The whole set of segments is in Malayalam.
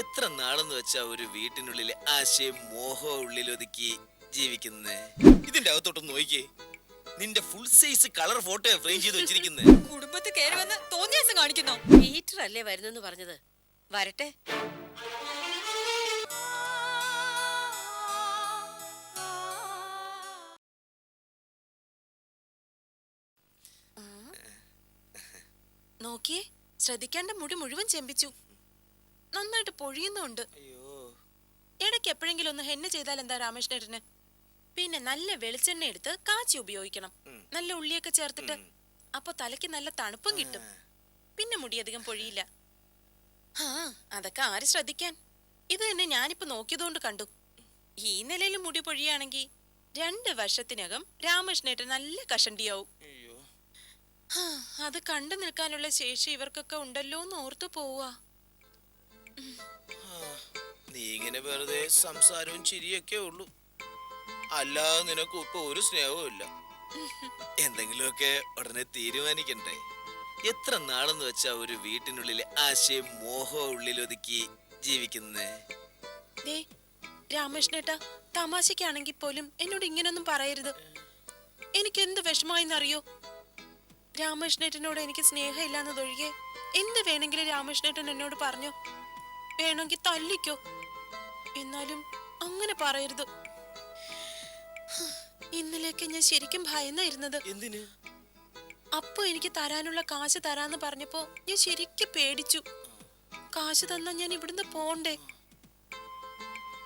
എത്ര നാളെന്ന് വെച്ചാ ഒരു വീട്ടിനുള്ളിൽ ആശയം മോഹവും ഉള്ളിലൊതുക്കി ജീവിക്കുന്നത് ഇതിന്റെ അകത്തോട്ടൊന്ന് നോക്കിയേ. നിന്റെ full size colour photo frame ചെയ്ത് വെച്ചിരിക്കുന്നത് കുടുംബത്തിൽ കയറി വന്ന് തോന്നിയാസം കാണിക്കുന്നു? വീറ്റർ അല്ലേ വരുന്നെന്ന് പറഞ്ഞത്. വരട്ടെ. നോക്കിയേ ശ്രദ്ധിക്കേണ്ട മുടി മുഴുവൻ ചെമ്പിച്ചു. നന്നായിട്ട് പൊഴിയുന്നുണ്ട്. ഇടയ്ക്ക് എപ്പോഴെങ്കിലും ഒന്ന് ഹെന്ന ചെയ്താൽ എന്താ രാമേഷ്ണേട്ടന് പിന്നെ നല്ല വെളിച്ചെണ്ണ എടുത്ത് കാച്ചി ഉപയോഗിക്കണം. നല്ല ഉള്ളിയൊക്കെ ചേർത്തിട്ട് അപ്പൊ തലയ്ക്ക് നല്ല തണുപ്പും കിട്ടും. പിന്നെ മുടി അധികം പൊഴിയില്ല. ആ അതൊക്കെ ആര് ശ്രദ്ധിക്കാൻ? ഇത് തന്നെ ഞാനിപ്പോ നോക്കിയതുകൊണ്ട് കണ്ടു. ഈ നിലയിൽ മുടി പൊഴിയാണെങ്കിൽ രണ്ട് വർഷത്തിനകം രാമകൃഷ്ണേട്ടൻ നല്ല കഷണ്ടിയാവും. അത് കണ്ടു നിൽക്കാനുള്ള ശേഷി ഇവർക്കൊക്കെ ഉണ്ടല്ലോ എന്ന് ഓർത്തു പോവാ. നീ ഇങ്ങനെ വെറുതെ സംസാരവും ചിരിയൊക്കെ ഉള്ളൂ. അല്ലാതെ നിനക്ക് ഇപ്പൊ ഒരു സ്നേഹവും ഇല്ല. എന്തെങ്കിലുമൊക്കെ ഉടനെ തീരുമാനിക്കണ്ടേ? എത്ര നാളെന്ന് വെച്ചാ ഒരു വീട്ടിനുള്ളിൽ ആശയം മോഹവും ഉള്ളിലൊതുക്കി ജീവിക്കുന്നേ? രാമകൃഷ്ണേട്ടാ തമാശക്കാണെങ്കിൽ പോലും എന്നോട് ഇങ്ങനൊന്നും പറയരുത്. എനിക്ക് എന്ത് വിഷമായെന്നറിയോ രാമകൃഷ്ണേട്ടനോട് എനിക്ക് സ്നേഹമില്ലാന്നതൊഴികെ എന്ത് വേണമെങ്കിലും രാമകൃഷ്ണേട്ടൻ എന്നോട് പറഞ്ഞു. വേണമെങ്കിൽ തല്ലിക്കോ. എന്നാലും അങ്ങനെ പറയരുത്. ഇന്നലേക്ക് ഇന്നലെയൊക്കെ ഞാൻ ശരിക്കും ഭയന്നായിരുന്നത്. എന്തിന്? അപ്പൊ എനിക്ക് തരാനുള്ള കാശ് തരാന്ന് പറഞ്ഞപ്പോ ഞാൻ ശരിക്കും പേടിച്ചു. കാശ് തന്നാ ഞാൻ ഇവിടുന്ന് പോണ്ടേ?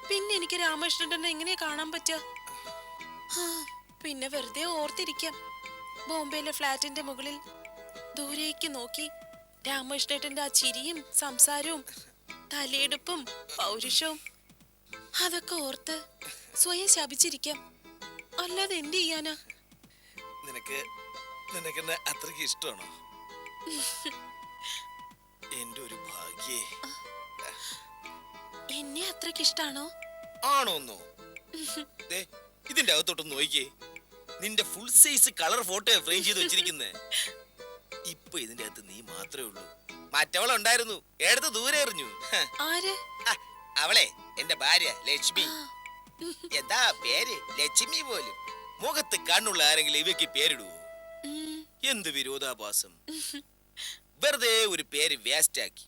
പിന്നെ എനിക്ക് രാമകൃഷ്ണനെ എങ്ങനെയാ കാണാൻ പറ്റുക പിന്നെ വെറുതെ ഓർത്തിരിക്കാം. ബോംബെയിലെ ഫ്ലാറ്റിന്റെ മുകളിൽ ദൂരേക്ക് നോക്കി രാമകൃഷ്ണേട്ടന്റെ ആ ചിരിയും സംസാരവും തലയെടുപ്പും പൗരുഷവും അതൊക്കെ ഓർത്ത് സ്വയം ശപിച്ചിരിക്കാം. അല്ലാതെ എന്ത് ചെയ്യാനാ? നിനക്ക് നിനക്ക് അത്രയ്ക്ക് ഇഷ്ടമാണോ? എന്റെ ഒരു ഭാഗ്യേ. എന്നെ അത്രയ്ക്ക് ഇഷ്ടാണോ? ആണോന്നോ ഇതിന്റെ അകത്തോട്ടൊന്ന് നോക്കിയേ. നിന്റെ full size colour photo frame ചെയ്ത് വെച്ചിരിക്കുന്നേ. ഇപ്പൊ ഇതിന്റെ അകത്ത് നീ മാത്രമേ ഉള്ളൂ. മറ്റവളുണ്ടായിരുന്നു. എടുത്ത് ദൂരെ എറിഞ്ഞു. ആര്? അവളെ എന്റെ ഭാര്യ ലക്ഷ്മി. എന്താ പേര്? ലക്ഷ്മി പോലും. മുഖത്ത് കണ്ണുള്ള ആരെങ്കിലും ഇവയ്ക്ക് പേരിടുവോ ഉം, എന്ത് വിരോധാഭാസം. വെറുതെ ഒരു പേര് വേസ്റ്റ് ആക്കി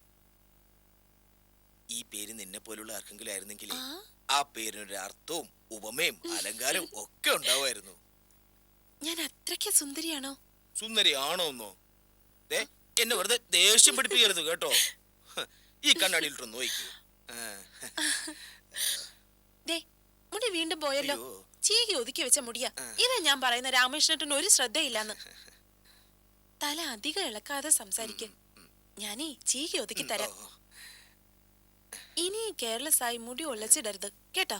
ഈ പേര് നിന്നെ പോലുള്ള ആർക്കെങ്കിലും ആയിരുന്നെങ്കിൽ ആ? പേരിനൊരു അർത്ഥവും ഉപമയും അലങ്കാരവും ഒക്കെ ഉണ്ടാവുമായിരുന്നു. ഞാൻ അത്രയ്ക്ക് സുന്ദരിയാണോ? സുന്ദരി ആണോ എന്നോ ദേ, എന്നെ വെറുതെ ദേഷ്യം പിടിപ്പിക്കരുത് കേട്ടോ. ഈ കണ്ണാടിയിലിട്ട് നോക്കൂ. മുടി വീണ്ടും പോയല്ലോ. ചീകി ഒതുക്കി വെച്ച മുടിയാ. ഇതാ ഞാൻ പറയുന്ന രാമേഷ്ണട്ടിന് ഒരു ശ്രദ്ധയില്ലാന്ന്. തല അധികം ഇളക്കാതെ സംസാരിക്കും. ഞാനേ ചീകി ഒതുക്കി തരാം. ഇനി കേരളസായി മുടി ഒളച്ചിടരുത് കേട്ടോ?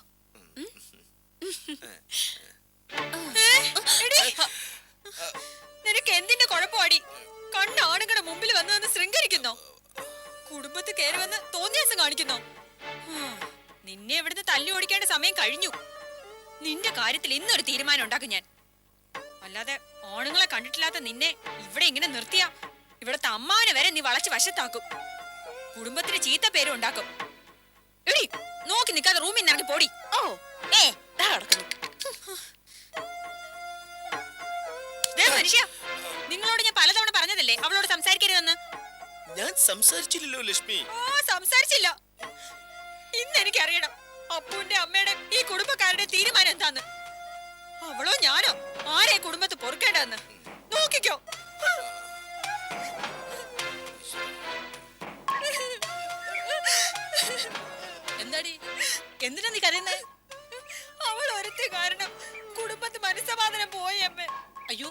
നിനക്ക് എന്തിന്റെ കുഴപ്പമാടി? കണ്ട ആണുങ്ങളുടെ മുമ്പിൽ വന്ന് വന്ന് ശൃംഗരിക്കുന്നോ. കുടുംബത്തിൽ കയറി വന്ന് തോന്നിയാസം കാണിക്കുന്നോ. നിന്നെ ഇവിടുന്ന് തല്ലി ഓടിക്കേണ്ട സമയം കഴിഞ്ഞു. നിന്റെ കാര്യത്തിൽ ഇന്നൊരു തീരുമാനം ഉണ്ടാക്കും ഞാൻ. അല്ലാതെ ആണുങ്ങളെ കണ്ടിട്ടില്ലാത്ത നിന്നെ ഇവിടെ ഇങ്ങനെ നിർത്തിയ ഇവിടത്തെ അമ്മാവനെ വരെ നീ വളച്ച് വശത്താക്കും. കുടുംബത്തിന് ചീത്ത പേരും ഉണ്ടാക്കും. എടി നോക്കി നിൽക്കാതെ റൂമിൽ നിന്ന് ഇറങ്ങി പോടി. ഓ ഏ ദേ മനുഷ്യ നിങ്ങളോട് ഞാൻ പലതവണ പറഞ്ഞതല്ലേ? അവളോട് സംസാരിക്കരുതെന്ന്? ഞാൻ സംസാരിച്ചില്ലല്ലോ ലക്ഷ്മി. ഓ സംസാരിച്ചില്ല. ഇന്ന് എനിക്കറിയണം അപ്പുവിന്റെ അമ്മയുടെ ഈ കുടുംബക്കാരുടെ തീരുമാനം എന്താന്ന്? അവളോ ഞാനോ? ആരെ കുടുംബത്ത് പൊറുക്കേണ്ടെന്ന് നോക്കിക്കോ. എന്താടി? എന്തിനാ നീ കരയുന്നേ? അവൾ ഒരുത്തി കാരണം കുടുംബത്ത് മനസ്സമാധാനം പോയി അമ്മേ. അയ്യോ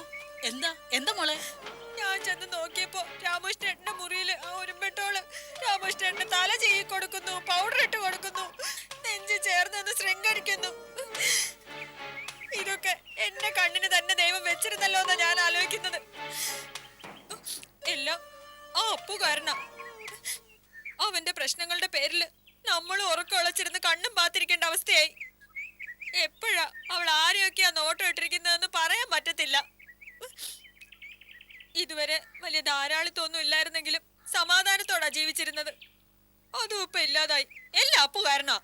എന്താ? എന്താ മോളെ? ഞാൻ ചെന്ന് നോക്കിയപ്പോ രാമകൃഷ്ണേട്ടന്റെ മുറിയിൽ ആ ഉരുമ്പെട്ടോൾ. രാമകൃഷ്ണേട്ടന് തല ചെയ്യി കൊടുക്കുന്നു പൗഡർ ഇട്ട് കൊടുക്കുന്നു നെഞ്ച് ചേർന്ന് ശൃംഗരിക്കുന്നു. ഇതൊക്കെ എന്റെ കണ്ണിന് തന്നെ ദൈവം വെച്ചിരുന്നല്ലോ എന്നാ ഞാൻ ആലോചിക്കുന്നത്. എല്ലാം ആ അപ്പു കാരണം അവന്റെ പ്രശ്നങ്ങളുടെ പേരിൽ ഉറക്കം ഉറക്കമുളച്ചിരുന്ന് കണ്ണും പാത്തിരിക്കേണ്ട അവസ്ഥയായി. എപ്പോഴാ അവൾ ആരെയൊക്കെയാ നോട്ടം ഇട്ടിരിക്കുന്നതെന്ന് ഇതുവരെ വലിയ ധാരാളിത്തൊന്നും ഇല്ലായിരുന്നെങ്കിലും സമാധാനത്തോടാ ജീവിച്ചിരുന്നത്. അതും ഇപ്പൊ ഇല്ലാതായി. എല്ലാ അപ്പു കാരണോ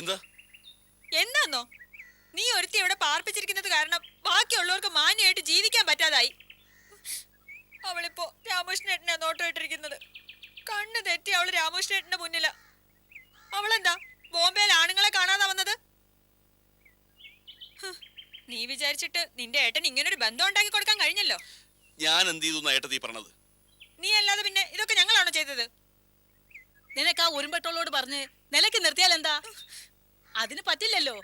എന്താ? എന്താന്നോ? നീ ഒരുത്തി ഇവിടെ പാർപ്പിച്ചിരിക്കുന്നത് കാരണം ബാക്കിയുള്ളവർക്ക് മാന്യമായിട്ട് ജീവിക്കാൻ പറ്റാതായി. അവളിപ്പോ രാമകൃഷ്ണേട്ടനെ നോട്ടം ഇട്ടിരിക്കുന്നത് കണ്ണ് തെറ്റി അവൾ രാമകൃഷ്ണേട്ടന്റെ മുന്നില. അവളെന്താ? ബോംബെയിൽ ആണുങ്ങളെ കാണാതാ വന്നത്? നീ വിചാരിച്ചിട്ട് നിന്റെ ഏട്ടൻ ഇങ്ങനൊരു ബന്ധം ഉണ്ടാക്കി കൊടുക്കാൻ കഴിഞ്ഞല്ലോ? ഞാൻ എന്ത് ചെയ്തു ഏട്ടത്തി പറഞ്ഞത്? നീ അല്ലാതെ പിന്നെ ഇതൊക്കെ ഞങ്ങളാണോ ചെയ്തത്? നിനക്ക് ആ ഉരുമ്പട്ടോളോട് പറഞ്ഞ് നിലയ്ക്ക് നിർത്തിയാൽ എന്താ? അതിന് പറ്റില്ലല്ലോ.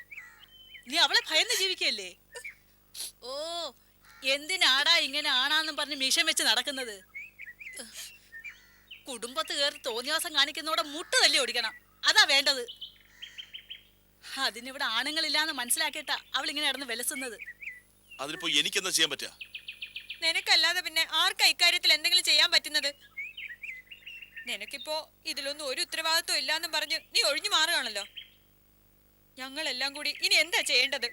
നീ അവളെ ഭയന്ന് ജീവിക്കല്ലേ? ഓ എന്തിനാടാ ഇങ്ങനെ ആണാന്നും പറഞ്ഞ് മീശം വെച്ച് നടക്കുന്നത്? കുടുംബത്ത് കയറി തോന്നിയാസം കാണിക്കുന്നതോടെ മുട്ട് തല്ലി ഓടിക്കണം. അതാ വേണ്ടത്. അതിനിവിടെ ആണുങ്ങളില്ലാന്ന് മനസ്സിലാക്കിയിട്ടാ അവളിങ്ങനെ ഇടന്ന് വിലസുന്നത്. അതിനിപ്പോ എനിക്കെന്താ ചെയ്യാൻ പറ്റുക നിനക്കല്ലാതെ പിന്നെ ആർക്കാ ഇക്കാര്യത്തിൽ എന്തെങ്കിലും ചെയ്യാൻ പറ്റുന്നത്? നിനക്കിപ്പോ ഇതിലൊന്നും ഒരു ഉത്തരവാദിത്വം ഇല്ലാന്നും പറഞ്ഞ് നീ ഒഴിഞ്ഞു മാറുകയാണല്ലോ. ഞങ്ങളെല്ലാം കൂടി ഇനി എന്താ ചെയ്യേണ്ടത്?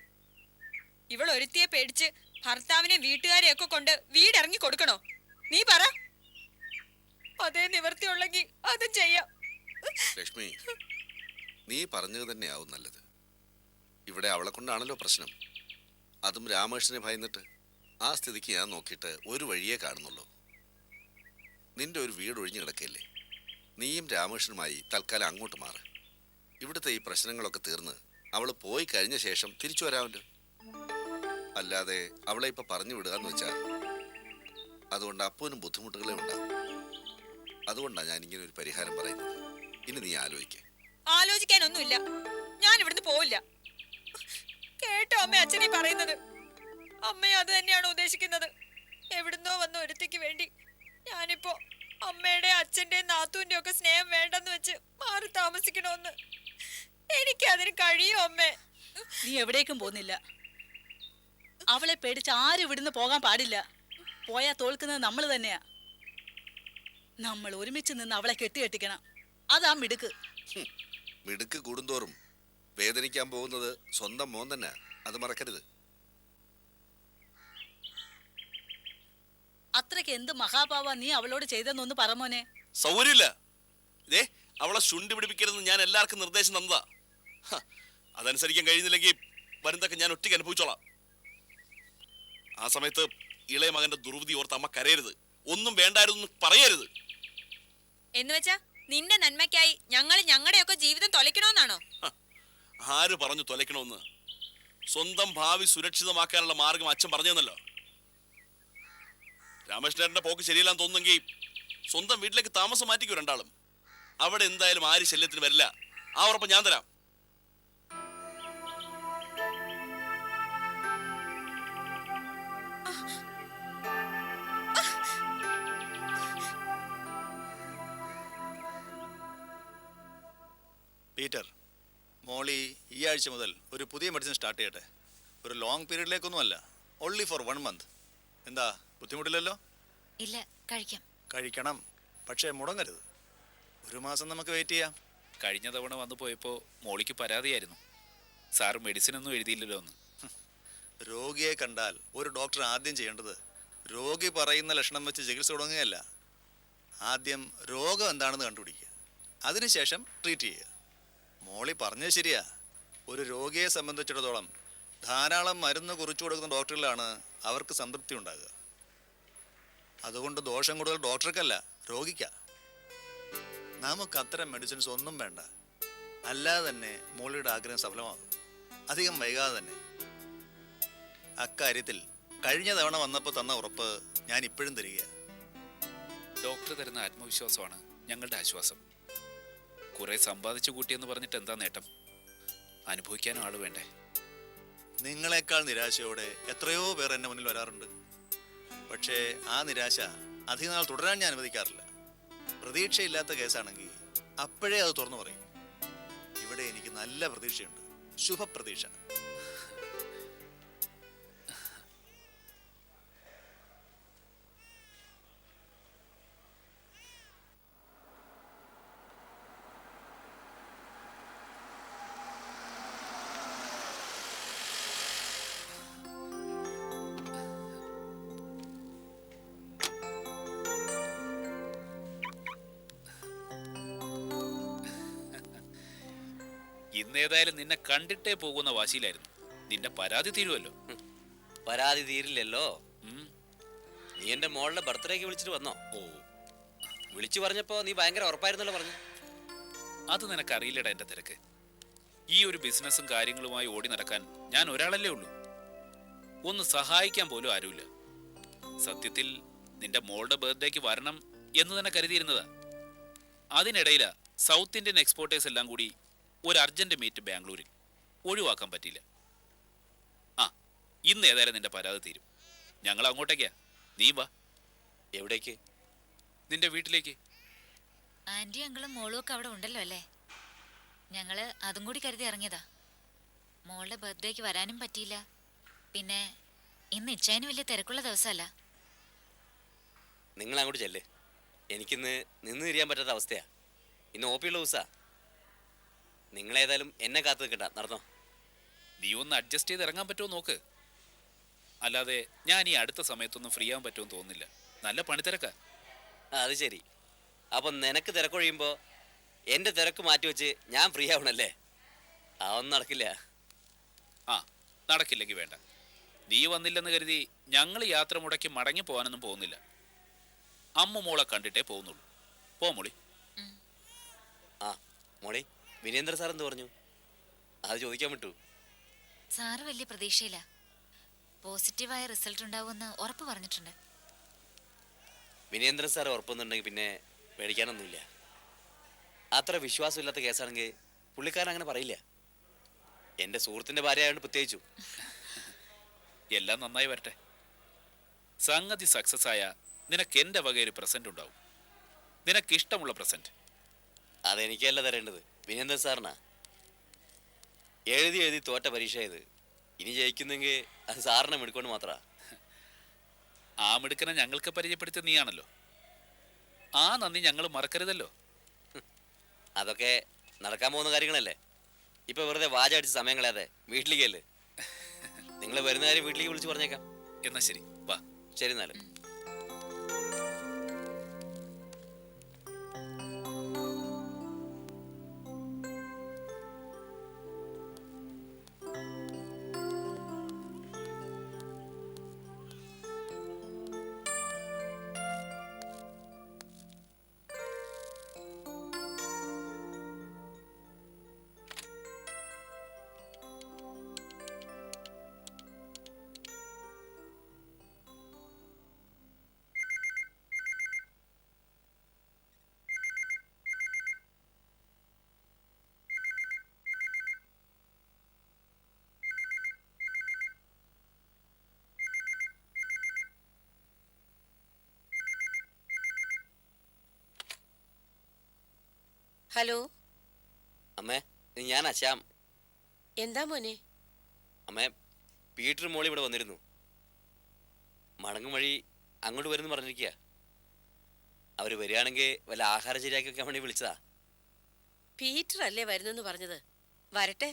ഇവൾ ഒരുത്തിയെ പേടിച്ച് ഭർത്താവിനെ വീട്ടുകാരെ ഒക്കെ കൊണ്ട് വീടിറങ്ങി കൊടുക്കണോ? നീ പറ. അതേ നിവർത്തിയുള്ളെങ്കിൽ അതും ചെയ്യാം. ലക്ഷ്മി നീ പറഞ്ഞത് തന്നെയാവും നല്ലത്. ഇവിടെ അവളെ കൊണ്ടാണല്ലോ പ്രശ്നം. അതും രാമകൃഷ്ണനെ ഭയന്നിട്ട്. ആ സ്ഥിതിക്ക് ഞാൻ നോക്കിയിട്ട് ഒരു വഴിയെ കാണുന്നുള്ളൂ. നിന്റെ ഒരു വീട് ഒഴിഞ്ഞു കിടക്കല്ലേ നീയും രാമകൃഷ്ണനുമായി തൽക്കാലം അങ്ങോട്ട് മാറ്. ഇവിടുത്തെ ഈ പ്രശ്നങ്ങളൊക്കെ തീർന്ന് അവൾ പോയി കഴിഞ്ഞ ശേഷം തിരിച്ചു വരാമല്ലോ അല്ലാതെ അവളെ ഇപ്പൊ പറഞ്ഞു വിടുക എന്ന് വെച്ചാൽ അതുകൊണ്ട് അപ്പോനും ബുദ്ധിമുട്ടുകളെ ഉണ്ടാവും അതുകൊണ്ടാണ് ഞാൻ ഇങ്ങനെ ഒരു പരിഹാരം പറയുന്നത്. ഇനി നീ ആലോചിക്കേ. ആലോചിക്കാനൊന്നുമില്ല. ഞാൻ ഇവിടുന്ന് പോവില്ല. കേട്ടോ അമ്മ അച്ഛനീ പറയുന്നത്. അമ്മയും അത് തന്നെയാണ് ഉദ്ദേശിക്കുന്നത്. എവിടുന്നോ വന്ന ഒരുത്തിക്ക് വേണ്ടി ഞാനിപ്പോ അമ്മയുടെ അച്ഛന്റെ നാത്തൂന്റെ ഒക്കെ സ്നേഹം വേണ്ടെന്ന് വെച്ച് മാറി താമസിക്കണമെന്ന് എനിക്ക് അതിന് കഴിയും അമ്മേ. നീ എവിടേക്കും പോകുന്നില്ല. അവളെ പേടിച്ച് ആരും ഇവിടുന്ന് പോകാൻ പാടില്ല. പോയാ തോൽക്കുന്നത് നമ്മൾ തന്നെയാ. നമ്മൾ ഒരുമിച്ച് നിന്ന് അവളെ കെട്ടിയെട്ടിക്കണം അതാ മിടുക്ക്. മിടുക്ക് കൂടുന്തോറും വേദനിക്കാൻ പോകുന്നത് സ്വന്തം മോൻ തന്നെ അത് മറക്കരുത്. അത്രയ്ക്ക് എന്ത് മഹാപാവ നീ അവളോട് ചെയ്തെന്നൊന്ന് പറമോനെ സൗകര്യമില്ല. ഇതേ അവളെ ശുണ്ടി പിടിപ്പിക്കരുതെന്ന് ഞാൻ എല്ലാവർക്കും നിർദ്ദേശം തന്നതാ. ഹ, അതനുസരിക്കാൻ കഴിയുന്നില്ലെങ്കിൽ വരുന്നതൊക്കെ ഞാൻ ഒറ്റയ്ക്ക് അനുഭവിച്ചോളാം. ആ സമയത്ത് ഇളയ മകന്റെ ദുർവിധി ഓർത്ത് അമ്മ കരയരുത്. ഒന്നും വേണ്ടായിരുന്നു പറയരുത്. എന്ന് വെച്ചാ നിന്റെ നന്മയ്ക്കായി ഞങ്ങൾ ഞങ്ങളുടെയൊക്കെ ജീവിതം തൊലയ്ക്കണമെന്നാണോ ഹ, ആര് പറഞ്ഞു തൊലയ്ക്കണമെന്ന് സ്വന്തം ഭാവി സുരക്ഷിതമാക്കാനുള്ള മാർഗം അച്ഛൻ പറഞ്ഞു തന്നല്ലോ രാമകൃഷ്ണന്റെ പോക്ക് ശരിയല്ലാന്ന് തോന്നുന്നെങ്കിൽ സ്വന്തം വീട്ടിലേക്ക് താമസം മാറ്റിക്കോ രണ്ടാളും. അവിടെ എന്തായാലും ആര് ശല്യത്തിന് വരില്ല. ആ ഉറപ്പ് ഞാൻ തരാം. പീറ്റർ മോളി ഈ ആഴ്ച മുതൽ ഒരു പുതിയ മെഡിസിൻ സ്റ്റാർട്ട് ചെയ്യട്ടെ. ഒരു ലോങ് പീരീഡിലേക്കൊന്നുമല്ല ഓൺലി ഫോർ വൺ മന്ത് എന്താ? ബുദ്ധിമുട്ടില്ലല്ലോ? ഇല്ല കഴിക്കാം. കഴിക്കണം. പക്ഷേ മുടങ്ങരുത്. ഒരു മാസം നമുക്ക് വെയിറ്റ് ചെയ്യാം. കഴിഞ്ഞ തവണ വന്നു പോയപ്പോൾ മോളിക്ക് പരാതിയായിരുന്നു. സാർ മെഡിസിൻ ഒന്നും എഴുതിയില്ലല്ലോ എന്ന്. രോഗിയെ കണ്ടാൽ ഒരു ഡോക്ടർ ആദ്യം ചെയ്യേണ്ടത് രോഗി പറയുന്ന ലക്ഷണം വെച്ച് ചികിത്സ തുടങ്ങുകയല്ല. ആദ്യം രോഗം എന്താണെന്ന് കണ്ടുപിടിക്കുക. അതിനുശേഷം ട്രീറ്റ് ചെയ്യുക. മോളി പറഞ്ഞത് ശരിയാ. ഒരു രോഗിയെ സംബന്ധിച്ചിടത്തോളം ധാരാളം മരുന്ന് കുറിച്ചു കൊടുക്കുന്ന ഡോക്ടറിലാണ് അവർക്ക് സംതൃപ്തി ഉണ്ടാകുക. അതുകൊണ്ട് ദോഷം കൂടുതൽ ഡോക്ടർക്കല്ല രോഗിക്കാ. നമുക്ക് അത്തരം മെഡിസിൻസ് ഒന്നും വേണ്ട. അല്ലാതെ തന്നെ മോളിയുടെ ആഗ്രഹം സഫലമാകും. അധികം വൈകാതെ തന്നെ. അക്കാര്യത്തിൽ കഴിഞ്ഞ തവണ വന്നപ്പോൾ തന്ന ഉറപ്പ് ഞാൻ ഇപ്പോഴും തരിക ഡോക്ടർ തരുന്ന ആത്മവിശ്വാസമാണ് ഞങ്ങളുടെ ആശ്വാസം. കുറെ സമ്പാദിച്ചു കൂട്ടിയെന്ന് പറഞ്ഞിട്ട് എന്താ നേട്ടം? അനുഭവിക്കാനും ആൾ വേണ്ടേ? നിങ്ങളെക്കാൾ നിരാശയോടെ എത്രയോ പേർ എന്നെ മുന്നിൽ വരാറുണ്ട്. പക്ഷേ ആ നിരാശ അധികനാൾ തുടരാൻ ഞാൻ അനുവദിക്കാറില്ല. പ്രതീക്ഷയില്ലാത്ത കേസാണെങ്കിൽ അപ്പോഴേ അത് തുറന്നു പറയും. ഇവിടെ എനിക്ക് നല്ല പ്രതീക്ഷയുണ്ട്. ശുഭപ്രതീക്ഷ. ഇന്നേതായാലും നിന്നെ കണ്ടിട്ടേ പോകുന്ന വാശിയിലായിരുന്നു. നിന്റെ പരാതി തീരുമല്ലോ പരാതി തീരില്ലല്ലോ. നീ എന്റെ മോളുടെ ബർത്ത്ഡേക്ക് വിളിച്ചിട്ട് വന്നോ? ഓ. വിളിച്ചു പറഞ്ഞപ്പോ നീ ഭയങ്കര ഉറപ്പായിരുന്നല്ലോ പറഞ്ഞു. അത് നിനക്കറിയില്ലടാ എന്റെ തിരക്ക്. ഈ ഒരു ബിസിനസ്സും കാര്യങ്ങളുമായി ഓടി നടക്കാൻ ഞാൻ ഒരാളല്ലേ ഉള്ളൂ. ഒന്ന് സഹായിക്കാൻ പോലും ആരുമില്ല. സത്യത്തിൽ നിന്റെ മോളുടെ ബർത്ത്ഡേക്ക് വരണം എന്ന് തന്നെ കരുതിയിരുന്നതാ. അതിനിടയിലാ സൗത്ത് ഇന്ത്യൻ എക്സ്പോർട്ടേഴ്സ് എല്ലാം കൂടി ഒരു അർജന്റ് മീറ്റ് ബാംഗ്ലൂരിൽ. ഒഴിവാക്കാൻ പറ്റിയില്ല. ആ ഇന്ന് ഏതായാലും നിന്റെ പരാതി തീരും. ഞങ്ങൾ അങ്ങോട്ടേക്കാ. നീ വാ. എവിടേക്ക്? നിന്റെ വീട്ടിലേക്ക്. ആന്റി അങ്കിളും മോളും ഒക്കെ അവിടെ ഉണ്ടല്ലോ അല്ലേ? ഞങ്ങൾ അതും കൂടി കരുതി ഇറങ്ങിയതാ. മോളുടെ ബർത്ത്ഡേക്ക് വരാനും പറ്റിയില്ല. പിന്നെ ഇന്ന് ഇച്ചായന് വലിയ തിരക്കുള്ള ദിവസമല്ല. നിങ്ങൾ അങ്ങോട്ട് ചെല്ലേ. എനിക്കിന്ന് നിന്ന് തിരിയാൻ പറ്റാത്ത അവസ്ഥയാ. ഇന്ന് ഓപ്പിയുള്ള പിയുള്ള ദിവസാ. നിങ്ങളേതായാലും എന്നെ കാത്തു നിൽക്കണ്ട. നടന്നോ. നീ ഒന്ന് അഡ്ജസ്റ്റ് ചെയ്ത് ഇറങ്ങാൻ പറ്റുമോ നോക്ക്. അല്ലാതെ ഞാൻ ഈ അടുത്ത സമയത്തൊന്നും ഫ്രീ ആവാൻ പറ്റുമെന്ന് തോന്നുന്നില്ല. നല്ല പണിത്തിരക്ക. അത് ശരി. അപ്പം നിനക്ക് തിരക്കൊഴിയുമ്പോൾ എന്റെ തിരക്ക് മാറ്റി വെച്ച് ഞാൻ ഫ്രീ ആവണല്ലേ? അതൊന്നും നടക്കില്ല. ആ നടക്കില്ലെങ്കിൽ വേണ്ട. നീ വന്നില്ലെന്ന് കരുതി ഞങ്ങൾ യാത്ര മുടക്കി മടങ്ങി പോകാനൊന്നും പോകുന്നില്ല. അമ്മ മോളെ കണ്ടിട്ടേ പോകുന്നുള്ളൂ. പോ മോളി. വിനേന്ദ്ര സാർ എന്ത് പറഞ്ഞു? അത് ചോദിക്കാൻ വിട്ടു. സാറ് വലിയ പ്രതീക്ഷയില്ല. പോസിറ്റീവായ റിസൾട്ട് ഉണ്ടാവുമെന്ന് ഉറപ്പ് പറഞ്ഞിട്ടുണ്ട്. വിനേന്ദ്രൻ സാർ ഉറപ്പൊന്നുണ്ടെങ്കിൽ പിന്നെ പേടിക്കാനൊന്നുമില്ല. അത്ര വിശ്വാസമില്ലാത്ത കേസാണെങ്കിൽ പുള്ളിക്കാരൻ അങ്ങനെ പറയില്ല. എന്റെ സുഹൃത്തിന്റെ ഭാര്യ ആയതുകൊണ്ട് പ്രത്യേകിച്ചു. എല്ലാം നന്നായി വരട്ടെ. സംഗതി സക്സസ് ആയ നിനക്ക് എന്റെ വകയൊരു പ്രസന്റ് പ്രസന്റ് ഉണ്ടാവും. നിനക്ക് ഇഷ്ടമുള്ള പ്രസന്റ് അതെനിക്കല്ല തരേണ്ടത്. വിനേന്ദ്രൻ സാറിനാ? എഴുതി എഴുതി തോറ്റ പരീക്ഷ ഇത് ഇനി ജയിക്കുന്നെങ്കിൽ അത് സാറിനെ മിടുക്കൊണ്ട് മാത്ര. ആ മിടുക്കനെ ഞങ്ങൾക്ക് പരിചയപ്പെടുത്തിയ നീയാണല്ലോ. ആ നന്ദി ഞങ്ങൾ മറക്കരുതല്ലോ. അതൊക്കെ നടക്കാൻ പോകുന്ന കാര്യങ്ങളല്ലേ? ഇപ്പൊ വെറുതെ വാചടിച്ച് സമയം കളയാതെ വീട്ടിലേക്ക് അല്ലേ? നിങ്ങൾ വരുന്ന കാര്യം വീട്ടിലേക്ക് വിളിച്ച് പറഞ്ഞേക്കാം. എന്നാ ശരി വാ. ശരി എന്നാലും. ഹലോ? അമ്മേ ഞാൻ അശാം എന്താ മോനെ? അമ്മേ പീറ്റർ മോളി ഇവിടെ വന്നിരുന്നു. മടങ്ങും വഴി അങ്ങോട്ട് വരുന്നു പറഞ്ഞിരിക്കുക അവർ വരികയാണെങ്കിൽ വല്ല ആഹാരം ശരിയാക്കി വെക്കാൻ വേണ്ടി വിളിച്ചതാ. പീറ്റർ അല്ലേ വരുന്നെന്ന് പറഞ്ഞത്? വരട്ടെ.